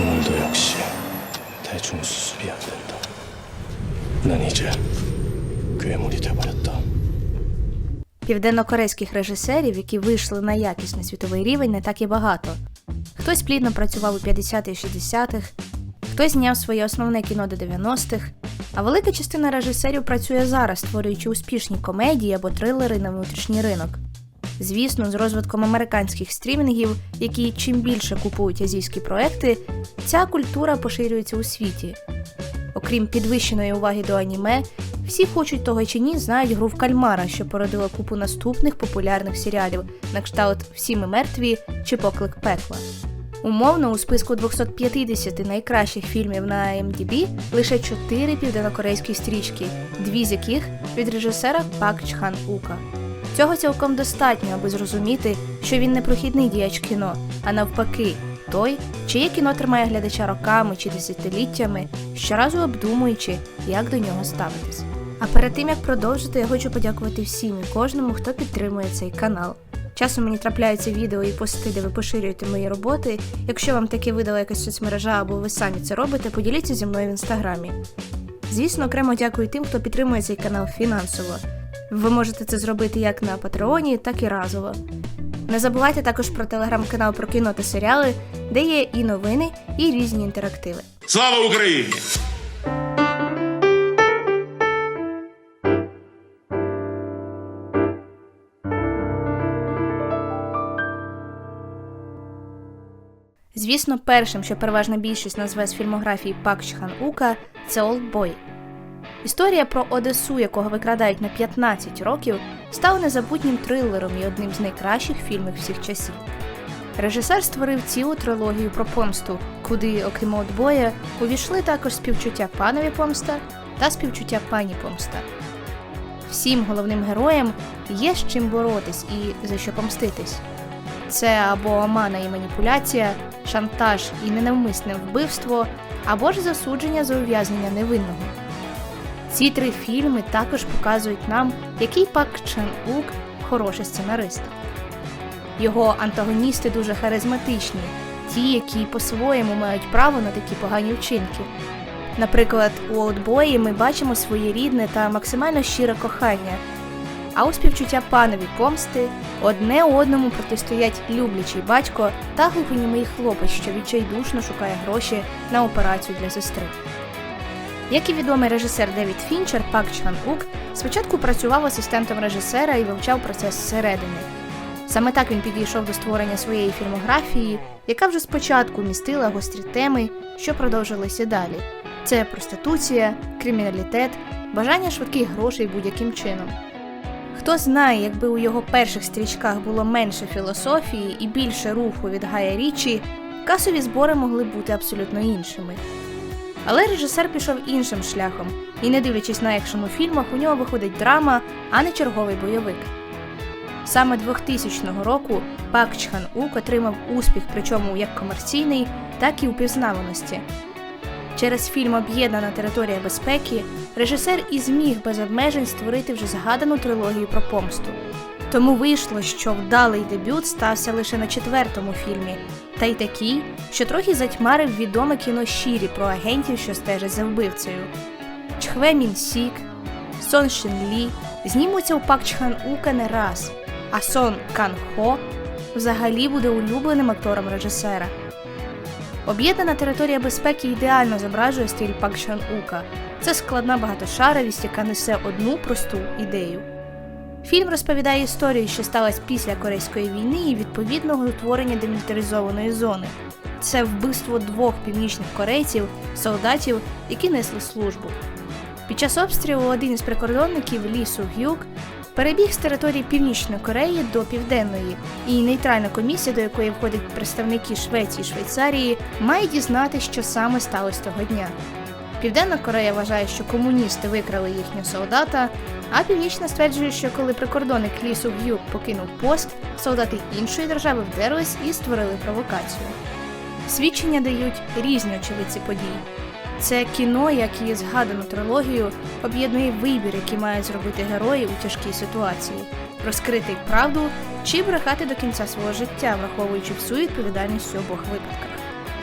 오늘도 역시 대충 수습이 안 된다. 난 이제 괴물이 돼버렸다. Південнокорейських режисерів, які вийшли на якісний світовий рівень, не так і багато. Хтось плідно працював у 50-х 60-х, хтось зняв своє основне кіно до 90-х, а велика частина режисерів працює зараз, створюючи успішні комедії або трилери на внутрішній ринок. Звісно, з розвитком американських стрімінгів, які чим більше купують азійські проекти, ця культура поширюється у світі. Окрім підвищеної уваги до аніме, всі хочуть того чи ні знають гру в кальмара, що породила купу наступних популярних серіалів на кшталт Всі ми мертві чи Поклик пекла. Умовно, у списку 250 найкращих фільмів на IMDb лише 4 південнокорейські стрічки, дві з яких від режисера Пак Чхан Ука. Цього цілком достатньо, аби зрозуміти, що він не прохідний діяч кіно, а навпаки, той, чиє кіно тримає глядача роками чи десятиліттями, щоразу обдумуючи, як до нього ставитись. А перед тим як продовжити, я хочу подякувати всім і кожному, хто підтримує цей канал. Часом мені трапляються відео і пости, де ви поширюєте мої роботи. Якщо вам таке видала якась соцмережа або ви самі це робите, поділіться зі мною в інстаграмі. Звісно, окремо дякую тим, хто підтримує цей канал фінансово. Ви можете це зробити як на Патреоні, так і разово. Не забувайте також про телеграм-канал про кіно та серіали, де є і новини, і різні інтерактиви. Слава Україні! Звісно, першим, що переважна більшість назве з фільмографії Пак Чхан Ука, це Олдбой. Історія про Одесу, якого викрадають на 15 років, стала незабутнім трилером і одним з найкращих фільмів всіх часів. Режисер створив цілу трилогію про помсту, куди, окрім Олдбоя, увійшли також співчуття панові помста та співчуття пані помста. Всім головним героям є з чим боротись і за що помститись. Це або омана і маніпуляція, шантаж і ненавмисне вбивство, або ж засудження за ув'язнення невинного. Ці три фільми також показують нам, який Пак Чен Ук хороший сценарист. Його антагоністи дуже харизматичні, ті, які по-своєму мають право на такі погані вчинки. Наприклад, у Олдбої ми бачимо своєрідне та максимально щире кохання, а у співчуття панові помсти одне одному протистоять люблячий батько та глухонімий хлопець, що відчайдушно шукає гроші на операцію для сестри. Як і відомий режисер Девід Фінчер, Пак Чхан Ук спочатку працював асистентом режисера і вивчав процес зсередини. Саме так він підійшов до створення своєї фільмографії, яка вже спочатку містила гострі теми, що продовжилися далі: це проституція, криміналітет, бажання швидких грошей будь-яким чином. Хто знає, якби у його перших стрічках було менше філософії і більше руху від Гая Річі, касові збори могли бути абсолютно іншими. Але режисер пішов іншим шляхом, і, не дивлячись на екшен у фільмах, у нього виходить драма, а не черговий бойовик. Саме 2000 року Пак Чхан Ук отримав успіх, причому як комерційний, так і у пізнаваності. Через фільм Об'єднана територія безпеки режисер і зміг без обмежень створити вже згадану трилогію про помсту. Тому вийшло, що вдалий дебют стався лише на четвертому фільмі, та й такий, що трохи затьмарив відоме кіно Щірі про агентів, що стежать за вбивцею. Чхве Мін Сік, Сон Шин Лі знімуться у Пак Чхан Ука не раз, а Сон Кан Хо взагалі буде улюбленим актором режисера. Об'єднана територія безпеки ідеально зображує стиль Пак Чхан Ука. Це складна багатошаровість, яка несе одну просту ідею. Фільм розповідає історію, що сталася після Корейської війни і відповідного утворення демілітаризованої зони. Це вбивство двох північних корейців, солдатів, які несли службу. Під час обстрілу один із прикордонників лісу Гюк перебіг з території Північної Кореї до Південної, і нейтральна комісія, до якої входять представники Швеції і Швейцарії, має дізнатися, що саме сталося того дня. Південна Корея вважає, що комуністи викрали їхнього солдата, а Північна стверджує, що коли прикордонник лісу Гюк покинув пост, солдати іншої держави вдерлись і створили провокацію. Свідчення дають різні очевидці подій. Це кіно, як і згадану трилогію, об'єднує вибір, який мають зробити герої у тяжкій ситуації, розкрити правду чи брехати до кінця свого життя, враховуючи всю відповідальність у обох випадках.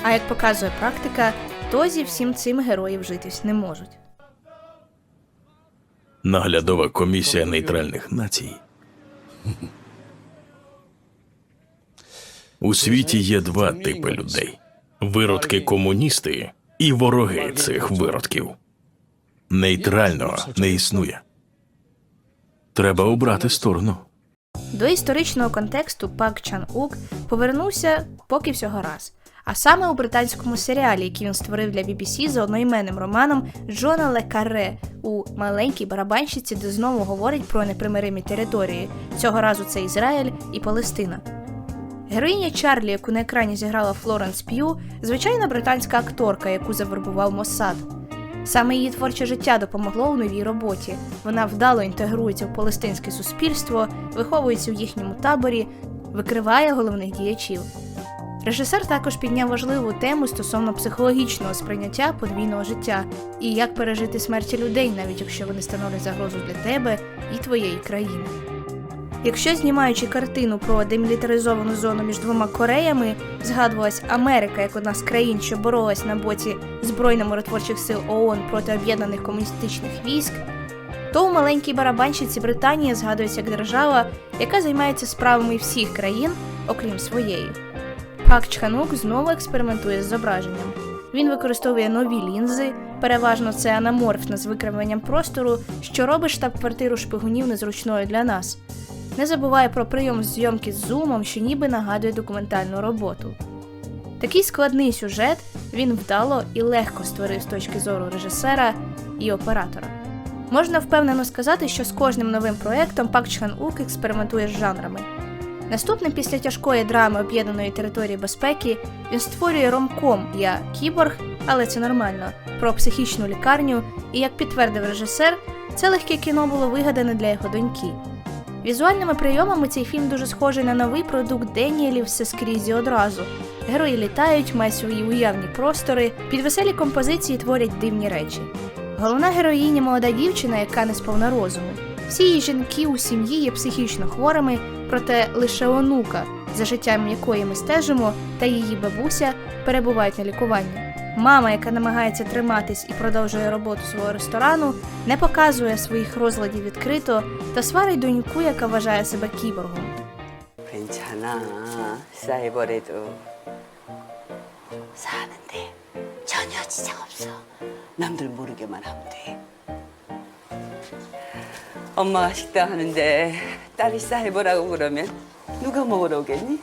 А як показує практика, то зі всім цим герої вжитись не можуть. Наглядова комісія нейтральних націй. У світі є два типи людей: виродки комуністи і вороги цих виродків. Нейтрального не існує. Треба обрати сторону. До історичного контексту Пак Чан Ук повернувся поки всього раз. А саме у британському серіалі, який він створив для BBC за одноіменним романом Джона Ле Карре у маленькій барабанщиці, де знову говорить про непримиримі території. Цього разу це Ізраїль і Палестина. Героїня Чарлі, яку на екрані зіграла Флоренс П'ю, звичайна британська акторка, яку завербував Моссад. Саме її творче життя допомогло у новій роботі. Вона вдало інтегрується в палестинське суспільство, виховується у їхньому таборі, викриває головних діячів. Режисер також підняв важливу тему стосовно психологічного сприйняття подвійного життя і як пережити смерті людей, навіть якщо вони становлять загрозу для тебе і твоєї країни. Якщо знімаючи картину про демілітаризовану зону між двома Кореями, згадувалась Америка як одна з країн, що боролась на боці збройно-миротворчих сил ООН проти об'єднаних комуністичних військ, то у маленькій барабанщиці Британія згадується як держава, яка займається справами всіх країн, окрім своєї. Пак Чханук знову експериментує з зображенням. Він використовує нові лінзи, переважно це анаморфна з викривленням простору, що робить штаб-квартиру шпигунів незручною для нас. Не забуває про прийом зйомки з зумом, що ніби нагадує документальну роботу. Такий складний сюжет він вдало і легко створив з точки зору режисера і оператора. Можна впевнено сказати, що з кожним новим проєктом Пак Чхан Ук експериментує з жанрами. Наступним після тяжкої драми об'єднаної території безпеки він створює ромком Я кіборг, але це нормально, про психічну лікарню, і як підтвердив режисер, це легке кіно було вигадане для його доньки. Візуальними прийомами цей фільм дуже схожий на новий продукт Деніелів все скрізь і одразу. Герої літають, мають свої уявні простори, під веселі композиції творять дивні речі. Головна героїня молода дівчина, яка не сповна розуму. Всі її жінки у сім'ї є психічно хворими, проте лише онука, за життям якої ми стежимо, та її бабуся перебувають на лікуванні. Мама, яка намагається триматись і продовжує роботу свого ресторану, не показує своїх розладів відкрито та сварить доньку, яка вважає себе кіборгом. 괜찮아. 사이버래도 사는데 전혀 지장 없어. 남들 모르게만 하면 돼. 엄마가 식당 하는데 딸이 사이버라고 그러면 누가 먹으러 오겠니?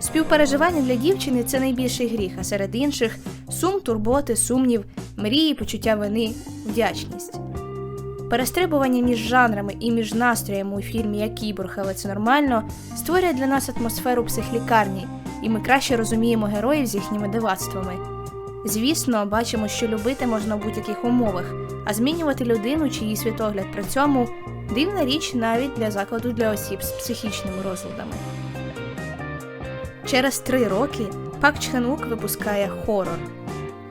Співпереживання для дівчини це найбільший гріх, а серед інших сум, турботи, сумнів, мрії, почуття вини, вдячність. Перестрибування між жанрами і між настроями у фільмі Як кіборг, але це нормально створює для нас атмосферу психлікарні, і ми краще розуміємо героїв з їхніми дивацтвами. Звісно, бачимо, що любити можна в будь-яких умовах, а змінювати людину чи її світогляд при цьому дивна річ навіть для закладу для осіб з психічними розладами. Через три роки Пак Чхенук випускає хорор.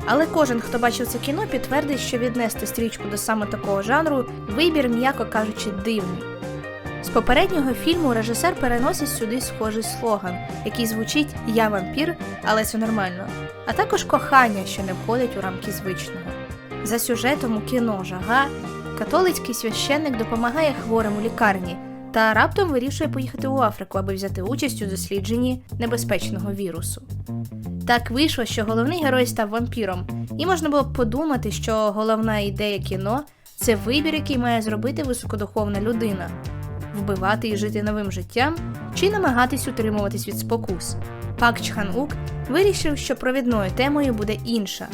Але кожен, хто бачив це кіно, підтвердить, що віднести стрічку до саме такого жанру вибір, м'яко кажучи, дивний. З попереднього фільму режисер переносить сюди схожий слоган, який звучить Я вампір, але це нормально, а також кохання, що не входить у рамки звичного. За сюжетом у кіно Жага католицький священник допомагає хворим у лікарні та раптом вирішує поїхати у Африку, аби взяти участь у дослідженні небезпечного вірусу. Так вийшло, що головний герой став вампіром, і можна було б подумати, що головна ідея кіно це вибір, який має зробити високодуховна людина вбивати і жити новим життям, чи намагатись утримуватись від спокус. Пак Чхан Ук вирішив, що провідною темою буде інша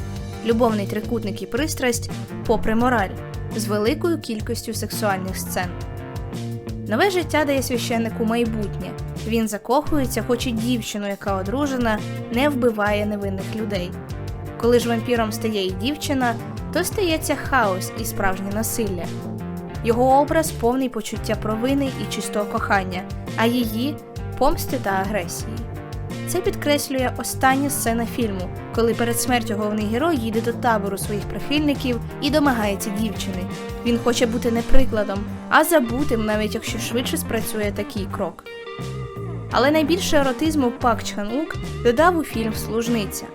любовний трикутник і пристрасть, попри мораль, з великою кількістю сексуальних сцен. Нове життя дає священнику майбутнє. Він закохується, хоч і дівчину, яка одружена, не вбиває невинних людей. Коли ж вампіром стає і дівчина, то стається хаос і справжнє насилля. Його образ повний почуття провини і чистого кохання, а її помсти та агресії. Це підкреслює остання сцена фільму, коли перед смертю головний герой їде до табору своїх прихильників і домагається дівчини. Він хоче бути не прикладом, а забутим, навіть якщо швидше спрацює такий крок. Але найбільше еротизму Пак Чхан Ук додав у фільм Служниця.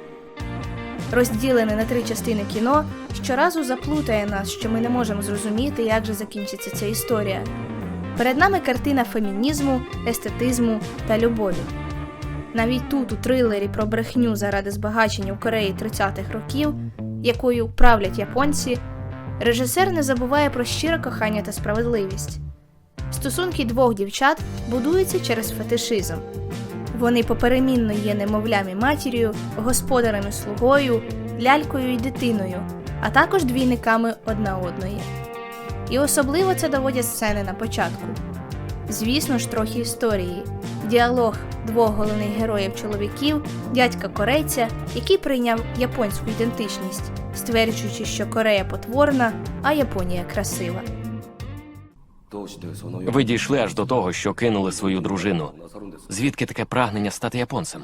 Розділене на три частини кіно щоразу заплутає нас, що ми не можемо зрозуміти, як же закінчиться ця історія. Перед нами картина фемінізму, естетизму та любові. Навіть тут, у трилері про брехню заради збагачення у Кореї 30-х років, якою правлять японці, режисер не забуває про щире кохання та справедливість. Стосунки двох дівчат будуються через фетишизм. Вони поперемінно є немовлям і матір'ю, господарем і слугою, лялькою і дитиною, а також двійниками одна одної. І особливо це доводять сцени на початку. Звісно ж, трохи історії. Діалог двох головних героїв чоловіків, дядька корейця, який прийняв японську ідентичність, стверджуючи, що Корея потворна, а Японія красива. Ви дійшли аж до того, що кинули свою дружину. Звідки таке прагнення стати японцем?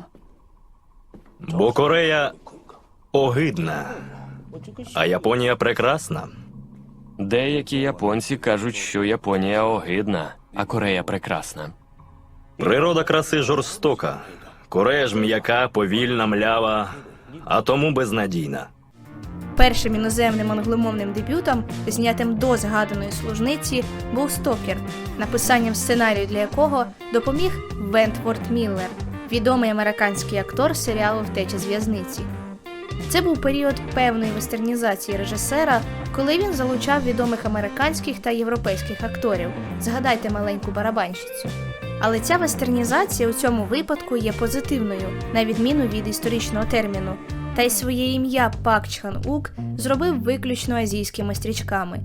Бо Корея огидна, а Японія прекрасна. Деякі японці кажуть, що Японія огидна, а Корея прекрасна. Природа краси жорстока. Корея ж м'яка, повільна, млява, а тому безнадійна. Першим іноземним англомовним дебютом, знятим до згаданої служниці, був Стокер, написанням сценарію для якого допоміг Вентворд Міллер, відомий американський актор серіалу Втеча з в'язниці. Це був період певної вестернізації режисера, коли він залучав відомих американських та європейських акторів. Згадайте маленьку барабанщицю. Але ця вестернізація у цьому випадку є позитивною, на відміну від історичного терміну, та й своє ім'я Пак Чхан Ук зробив виключно азійськими стрічками.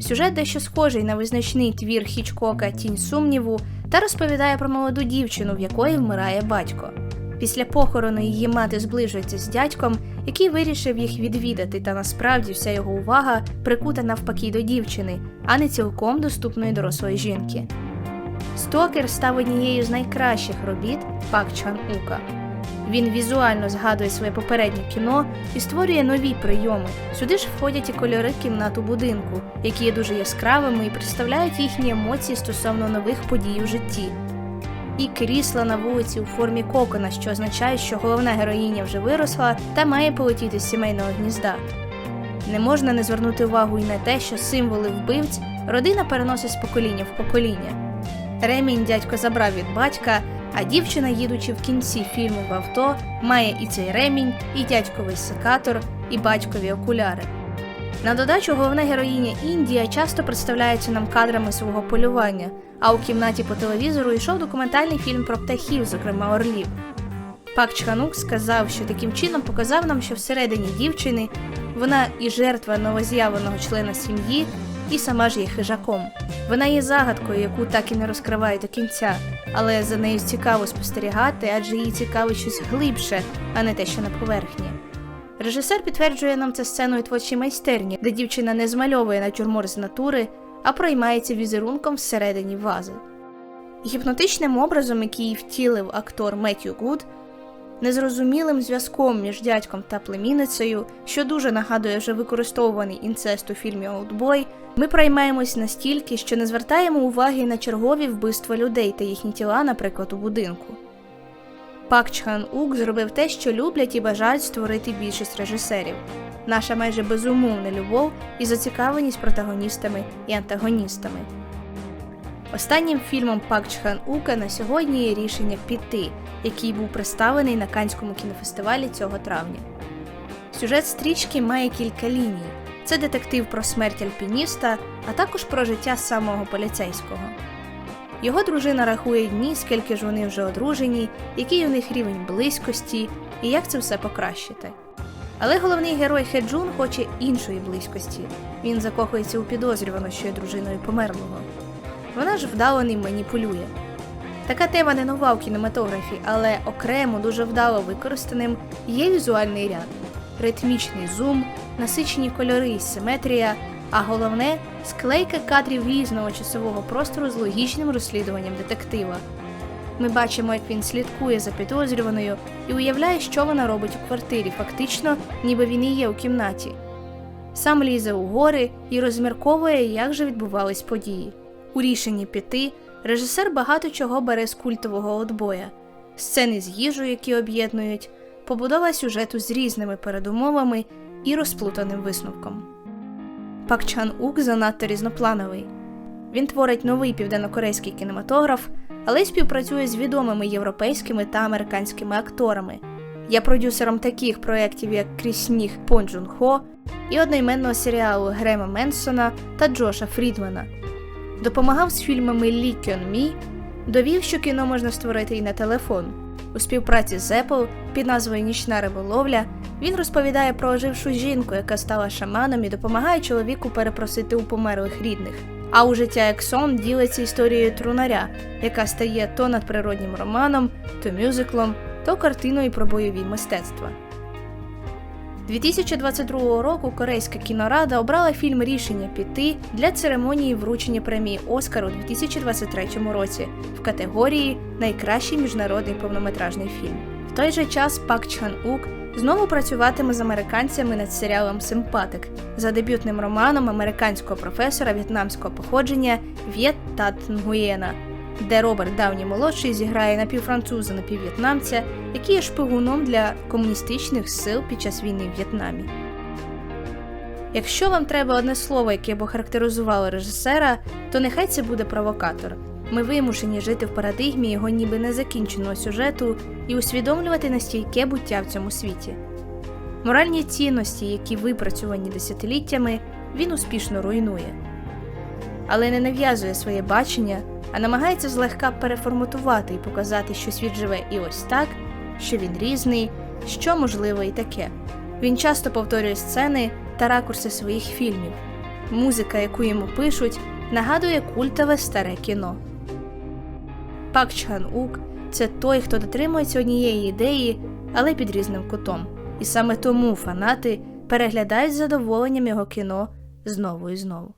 Сюжет дещо схожий на визначний твір Хічкока Тінь сумніву та розповідає про молоду дівчину, в якої вмирає батько. Після похорону її мати зближується з дядьком, який вирішив їх відвідати, та насправді вся його увага прикута навпаки до дівчини, а не цілком доступної дорослої жінки. Стокер став однією з найкращих робіт Пак Чан Ука. Він візуально згадує своє попереднє кіно і створює нові прийоми. Сюди ж входять і кольори кімнат у будинку, які є дуже яскравими і представляють їхні емоції стосовно нових подій у житті. І крісла на вулиці у формі кокона, що означає, що головна героїня вже виросла та має полетіти з сімейного гнізда. Не можна не звернути увагу і на те, що символи вбивць родина переносить з покоління в покоління. Ремінь дядько забрав від батька, а дівчина, їдучи в кінці фільму в авто, має і цей ремінь, і дядьковий секатор, і батькові окуляри. На додачу головна героїня Індія часто представляється нам кадрами свого полювання, а у кімнаті по телевізору йшов документальний фільм про птахів, зокрема орлів. Пак Чханук сказав, що таким чином показав нам, що всередині дівчини вона і жертва новоз'явленого члена сім'ї, і сама ж є хижаком. Вона є загадкою, яку так і не розкривають до кінця, але за нею цікаво спостерігати, адже їй цікавить щось глибше, а не те, що на поверхні. Режисер підтверджує нам це сценою творчій майстерні, де дівчина не змальовує натюрморт з натури, а проймається візерунком всередині вази. Гіпнотичним образом, який втілив актор Меттью Гуд, незрозумілим зв'язком між дядьком та племінницею, що дуже нагадує вже використовуваний інцест у фільмі Олдбой, ми проймаємось настільки, що не звертаємо уваги на чергові вбивства людей та їхні тіла, наприклад, у будинку. Пак Чхан Ук зробив те, що люблять і бажають створити більшість режисерів. Наша майже безумовна любов і зацікавленість протагоністами і антагоністами. Останнім фільмом Пак Чхан Ука на сьогодні є рішення піти, який був представлений на Канському кінофестивалі цього травня. Сюжет стрічки має кілька ліній: це детектив про смерть альпініста, а також про життя самого поліцейського. Його дружина рахує дні, скільки ж вони вже одружені, який у них рівень близькості і як це все покращити. Але головний герой Хеджун хоче іншої близькості. Він закохується у підозрювану, що є дружиною померлого. Вона ж вдало ним маніпулює. Така тема не нова у кінематографі, але окремо дуже вдало використаним є візуальний ряд, ритмічний зум, насичені кольори і симетрія, а головне склейка кадрів різного часового простору з логічним розслідуванням детектива. Ми бачимо, як він слідкує за підозрюваною і уявляє, що вона робить у квартирі, фактично, ніби він і є у кімнаті. Сам лізе у гори і розмірковує, як же відбувались події. У рішенні піти Режисер багато чого бере з культового отбоя: сцени з їжею, які об'єднують, побудова сюжету з різними передумовами і розплутаним висновком. Пак Чан Ук занадто різноплановий. Він творить новий південнокорейський кінематограф, але й співпрацює з відомими європейськими та американськими акторами. Є продюсером таких проєктів, як Крізь сніг Пон Джун Хо і одноіменного серіалу Грема Менсона та Джоша Фрідмана. Допомагав з фільмами Лі Кьон Мі, довів, що кіно можна створити і на телефон. У співпраці з Apple під назвою Нічна риболовля він розповідає про ожившу жінку, яка стала шаманом і допомагає чоловіку перепросити у померлих рідних. А у життя Ексон ділиться історією трунаря, яка стає то надприроднім романом, то мюзиклом, то картиною про бойові мистецтва. 2022 року Корейська кінорада обрала фільм Рішення піти для церемонії вручення премії Оскар у 2023 році в категорії Найкращий міжнародний повнометражний фільм. В той же час Пак Чхан Ук знову працюватиме з американцями над серіалом Симпатик за дебютним романом американського професора в'єтнамського походження В'єт Тат Нгуєна, де Роберт Дауні молодший зіграє напівфранцуза напівв'єтнамця, який є шпигуном для комуністичних сил під час війни в В'єтнамі. Якщо вам треба одне слово, яке б охарактеризувало режисера, то нехай це буде провокатор. Ми вимушені жити в парадигмі його ніби незакінченого сюжету і усвідомлювати настільки буття в цьому світі. Моральні цінності, які випрацьовані десятиліттями, він успішно руйнує, але не нав'язує своє бачення, а намагається злегка переформатувати і показати, що світ живе і ось так, що він різний, що можливо і таке. Він часто повторює сцени та ракурси своїх фільмів. Музика, яку йому пишуть, нагадує культове старе кіно. Пак Чхан Ук це той, хто дотримується однієї ідеї, але під різним кутом. І саме тому фанати переглядають з задоволенням його кіно знову і знову.